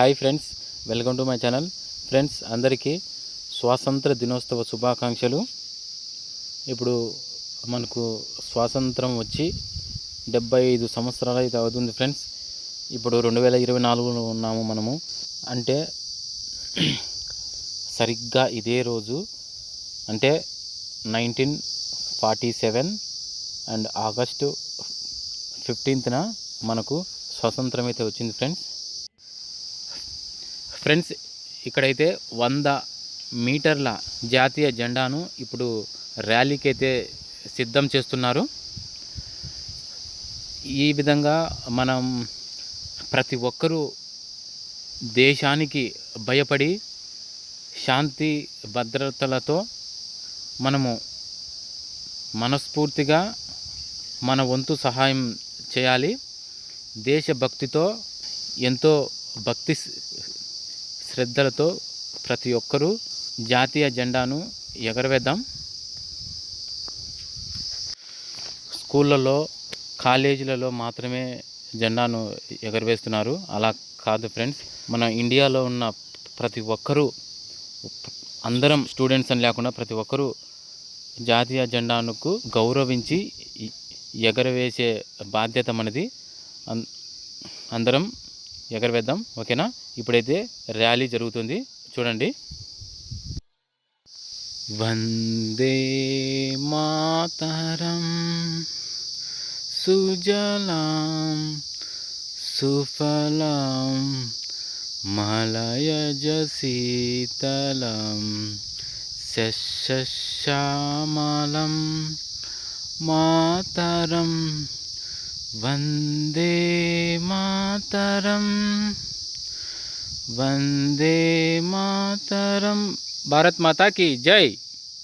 Hi friends welcome to my channel. Friends అందరికీ స్వాతంత్ర దినోత్సవ శుభాకాంక్షలు. ఇప్పుడు మనకు స్వాతంత్రం వచ్చి డెబ్బై ఐదు సంవత్సరాలు అయితే అవుతుంది ఫ్రెండ్స్. ఇప్పుడు రెండు వేల ఇరవై నాలుగులో ఉన్నాము మనము. అంటే సరిగ్గా ఇదే రోజు అంటే nineteen forty seven and August ఫిఫ్టీన్త్న మనకు స్వాతంత్రం అయితే వచ్చింది ఫ్రెండ్స్. ఫ్రెండ్స్ ఇక్కడైతే వంద మీటర్ల జాతీయ జెండాను ఇప్పుడు ర్యాలీకి అయితే సిద్ధం చేస్తున్నారు. ఈ విధంగా మనం ప్రతి ఒక్కరూ దేశానికి భయపడి శాంతి భద్రతలతో మనము మనస్ఫూర్తిగా మన వంతు సహాయం చేయాలి. దేశభక్తితో ఎంతో భక్తి శ్రద్ధలతో ప్రతి ఒక్కరూ జాతీయ జెండాను ఎగరవేద్దాం. స్కూళ్ళలో కాలేజీలలో మాత్రమే జెండాను ఎగరవేస్తున్నారు. అలా కాదు ఫ్రెండ్స్ మన ఇండియాలో ఉన్న ప్రతి ఒక్కరూ అందరం స్టూడెంట్స్ అని లేకుండా ప్రతి ఒక్కరూ జాతీయ జెండానుకు గౌరవించి ఎగరవేసే బాధ్యత మనది. అందరం ఎగరవేద్దాం ఓకేనా? ఇప్పుడైతే ర్యాలీ జరుగుతుంది. చూడండి. వందే మాతరం సుజలాం సుఫలాం మలయజ శీతలం శశ్యామలం మాతరం వందే मातरम। वंदे मातरम। भारत माता की जय।